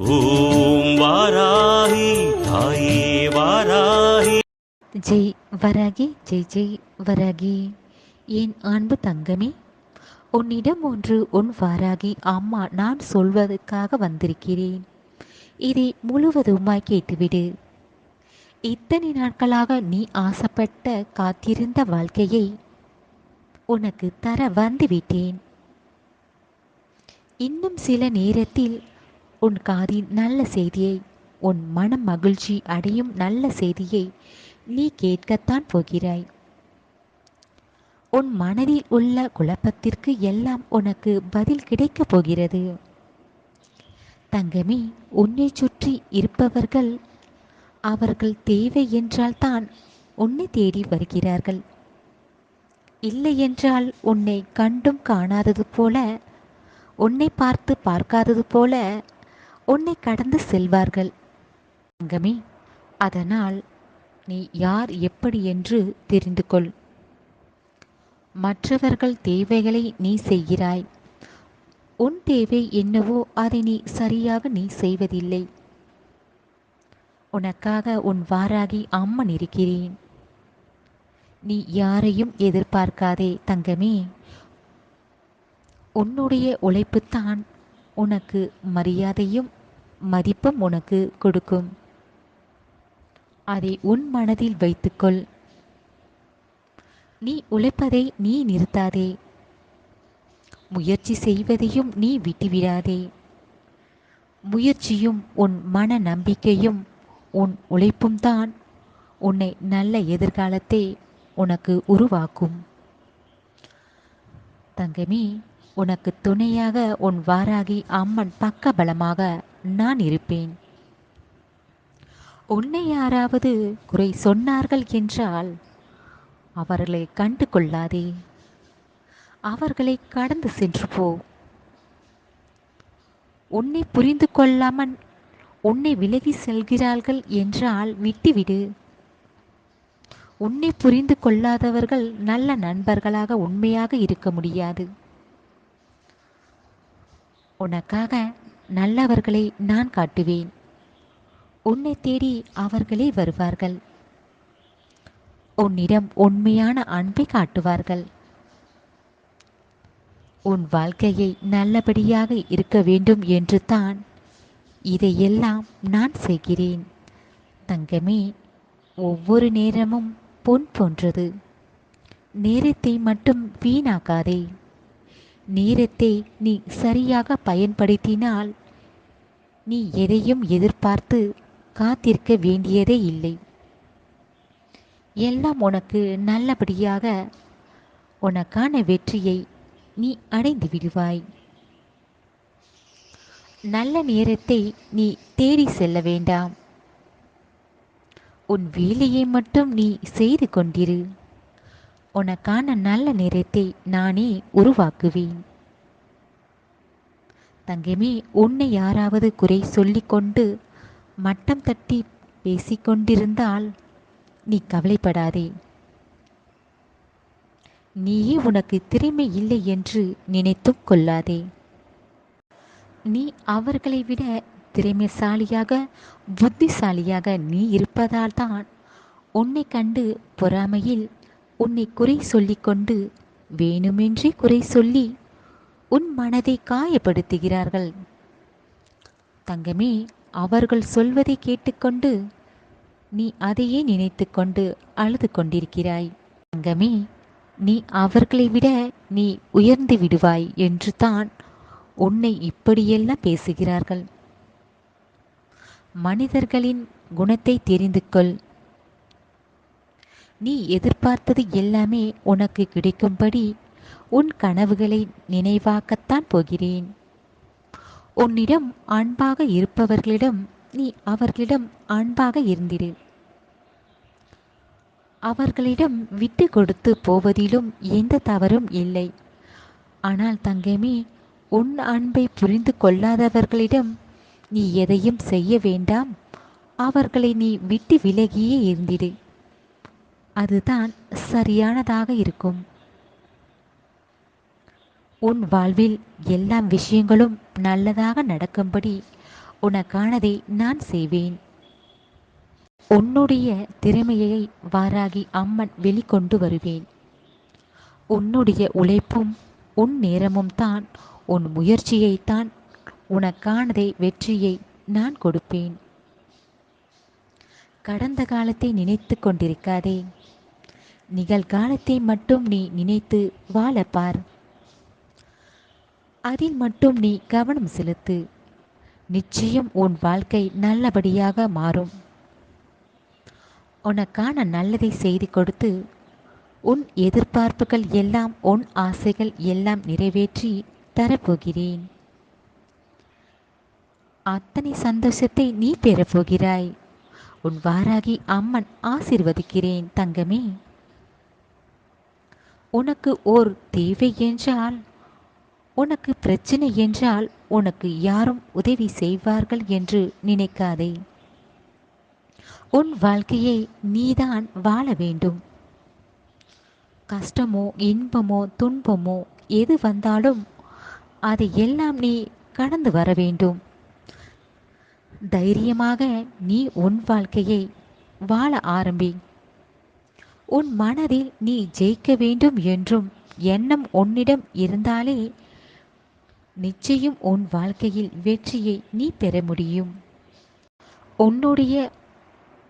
ஓம் வாராகி தாயே வாராகி. ஜெய் வராகி ஜெய் ஜெய் வராகி. என் அன்பு தங்கமே உன்னிடம் ஒன்று உன் வாராகி. அம்மா நான் சொல்வதற்காக வந்திருக்கிறேன். இதை முழுவதுமாய் கேட்டுவிடு. இத்தனை நாட்களாக நீ ஆசைப்பட்ட காத்திருந்த வாழ்க்கையை உனக்கு தர வந்துவிட்டேன். இன்னும் சில நேரத்தில் உன் காதின் நல்ல செய்தியை உன் மனம் மகிழ்ச்சி அடையும் நல்ல செய்தியை நீ கேட்கத்தான் போகிறாய். உன் மனதில் உள்ள குழப்பத்திற்கு எல்லாம் உனக்கு பதில் கிடைக்கப் போகிறது. தங்கமே உன்னை சுற்றி இருப்பவர்கள் அவர்கள் தேவை என்றால் தான் உன்னை தேடி வருகிறார்கள். இல்லை என்றால் உன்னை கண்டும் காணாதது போல உன்னை பார்த்து பார்க்காதது போல உன்னை கடந்து செல்வார்கள். தங்கமே அதனால் நீ யார் எப்படி என்று தெரிந்து கொள். மற்றவர்கள் தேவைகளை நீ செய்கிறாய். உன் தேவை என்னவோ அதை நீ சரியாக நீ செய்வதில்லை. உனக்காக உன் வாராகி அம்மன் இருக்கிறேன். நீ யாரையும் எதிர்பார்க்காதே தங்கமே. உன்னுடைய உழைப்புத்தான் உனக்கு மரியாதையும் மதிப்பும் உனக்கு கொடுக்கும். அதை உன் மனதில் வைத்துக்கொள். நீ உழைப்பதை நீ நிறுத்தாதே. முயற்சி செய்வதையும் நீ விட்டுவிடாதே. முயற்சியும் உன் மன நம்பிக்கையும் உன் உழைப்பும் தான் உன்னை நல்ல எதிர்காலத்தை உனக்கு உருவாக்கும். தங்கமே உனக்கு துணையாக உன் வாராகி அம்மன் பக்கபலமாக நான் இருப்பேன். உன்னை யாராவது குறை சொன்னார்கள் என்றால் அவர்களை கண்டு கொள்ளாதே அவர்களை கடந்து சென்று போ. உன்னை புரிந்து கொள்ளாமல் உன்னை விலகி செல்கிறார்கள் என்றால் விட்டுவிடு. உன்னை புரிந்து கொள்ளாதவர்கள் நல்ல நண்பர்களாக உண்மையாக இருக்க முடியாது. உனக்காக நல்லவர்களை நான் காட்டுவேன். உன்னை தேடி அவர்களே வருவார்கள். உன்னிடம் உண்மையான அன்பை காட்டுவார்கள். உன் வாழ்க்கையை நல்லபடியாக இருக்க வேண்டும் என்று தான் இதையெல்லாம் நான் செய்கிறேன். தங்கமே ஒவ்வொரு நேரமும் பொன் போன்றது. நேரத்தை மட்டும் வீணாக்காதே. நேரத்தை நீ சரியாக பயன்படுத்தினால் நீ எதையும் எதிர்பார்த்து காத்திருக்க வேண்டியதே இல்லை. எல்லாம் உனக்கு நல்லபடியாக உனக்கான வெற்றியை நீ அடைந்து விடுவாய். நல்ல நேரத்தை நீ தேடி செல்ல வேண்டாம். உன் வேலையை மட்டும் நீ செய்து கொண்டிரு. உனக்கான நல்ல நேரத்தை நானே உருவாக்குவேன். தங்கமே உன்னை யாராவது குறை சொல்லிக்கொண்டு மட்டம் தட்டி பேசிக்கொண்டிருந்தால் நீ கவலைப்படாதே. நீயே உனக்கு திறமை இல்லை என்று நினைத்தும் கொள்ளாதே. நீ அவர்களை விட திறமைசாலியாக புத்திசாலியாக நீ இருப்பதால் தான் உன்னை கண்டு பொறாமையில் உன்னை குறை சொல்லிக்கொண்டு வேணுமென்றே குறை சொல்லி உன் மனதை காயப்படுத்துகிறார்கள். தங்கமே அவர்கள் சொல்வதை கேட்டுக்கொண்டு நீ அதையே நினைத்துக்கொண்டு அழுது கொண்டிருக்கிறாய். தங்கமே நீ அவர்களை விட நீ உயர்ந்து விடுவாய் என்று தான் உன்னை இப்படியெல்லாம் பேசுகிறார்கள். மனிதர்களின் குணத்தை தெரிந்து கொள். நீ எதிர்பார்த்தது எல்லாமே உனக்கு கிடைக்கும்படி உன் கனவுகளை நினைவாக்கத்தான் போகிறேன். உன்னிடம் அன்பாக இருப்பவர்களிடம் நீ அவர்களிடம் அன்பாக இருந்திரு. அவர்களிடம் விட்டு கொடுத்து போவதிலும் எந்த தவறும் இல்லை. ஆனால் தங்கமே உன் அன்பை புரிந்து கொள்ளாதவர்களிடம் நீ எதையும் செய்ய வேண்டாம். அவர்களை நீ விட்டு விலகியே இருந்திடு அதுதான் சரியானதாக இருக்கும். உன் வாழ்வில் எல்லா விஷயங்களும் நல்லதாக நடக்கும்படி உனக்கானதை நான் செய்வேன். உன்னுடைய திறமையை வாராகி அம்மன் வெளிக்கொண்டு வருவேன். உன்னுடைய உழைப்பும் உன் நேரமும் தான் உன் முயற்சியைத்தான் உனக்கானதை வெற்றியை நான் கொடுப்பேன். கடந்த காலத்தை நினைத்து கொண்டிருக்காதே. நிகழ்காலத்தை மட்டும் நீ நினைத்து வாழப்பார் அதில் மட்டும் நீ கவனம் செலுத்து. நிச்சயம் உன் வாழ்க்கை நல்லபடியாக மாறும். உனக்கான நல்லதை செய்து கொடுத்து உன் எதிர்பார்ப்புகள் எல்லாம் உன் ஆசைகள் எல்லாம் நிறைவேற்றி தரப்போகிறேன். அத்தனை சந்தோஷத்தை நீ பெறப்போகிறாய். உன் வாராகி அம்மன் ஆசிர்வதிக்கிறேன் தங்கமே. உனக்கு ஓர் தேவை என்றால் உனக்கு பிரச்சனை என்றால் உனக்கு யாரும் உதவி செய்வார்கள் என்று நினைக்காதே. உன் வாழ்க்கையை நீதான் வாழ வேண்டும். கஷ்டமோ இன்பமோ துன்பமோ எது வந்தாலும் அதை எல்லாம் நீ கடந்து வர வேண்டும். தைரியமாக நீ உன் வாழ்க்கையை வாழ ஆரம்பி. உன் மனதில் நீ ஜெயிக்க வேண்டும் என்றும் எண்ணம் உன்னிடம் இருந்தாலே நிச்சயம் உன் வாழ்க்கையில் வெற்றியை நீ பெற முடியும். உன்னுடைய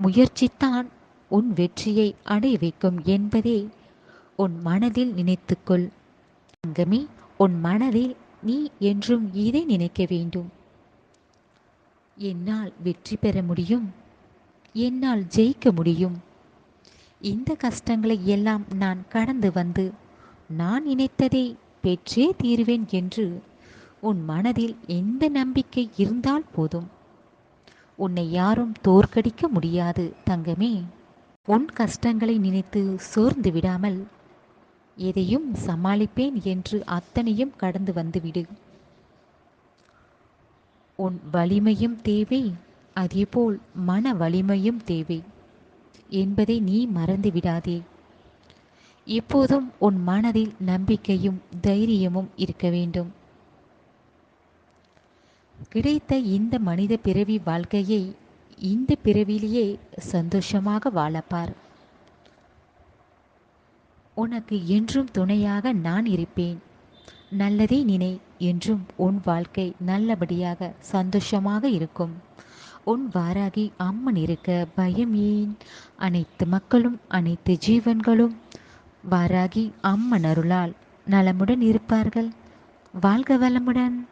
முயற்சித்தான் உன் வெற்றியை அடைய வைக்கும் என்பதே உன் மனதில் நினைத்துக்கொள். தங்கமே உன் மனதில் நீ என்றும் இதை நினைக்க வேண்டும். என்னால் வெற்றி பெற முடியும்? என்னால் ஜெயிக்க முடியும்? இந்த கஷ்டங்களை எல்லாம் நான் கடந்து வந்து நான் நினைத்ததை பெற்றே தீருவேன் என்று உன் மனதில் எந்த நம்பிக்கை இருந்தால் போதும். உன்னை யாரும் தோற்கடிக்க முடியாது தங்கமே. உன் கஷ்டங்களை நினைத்து சோர்ந்து விடாமல் எதையும் சமாளிப்பேன் என்று அத்தனையும் கடந்து வந்துவிடு உன் வலிமையும் தேவை அதேபோல் மன வலிமையும் தேவை என்பதை நீ மறந்து விடாதே. எப்போதும் உன் மனதில் நம்பிக்கையும் தைரியமும் இருக்க வேண்டும். கிடைத்த இந்த மனித பிறவி வாழ்க்கையை இந்த பிறவிலேயே சந்தோஷமாக வாழப்பார். உனக்கு என்றும் துணையாக நான் இருப்பேன். நல்லதே நினை. என்றும் உன் வாழ்க்கை நல்லபடியாக சந்தோஷமாக இருக்கும். உன் வாராகி அம்மன் இருக்க பயம் ஏன்? அனைத்து மக்களும் அனைத்து ஜீவன்களும் வாராகி அம்மன் அருளால் நலமுடன் இருப்பார்கள். வாழ்க வளமுடன்.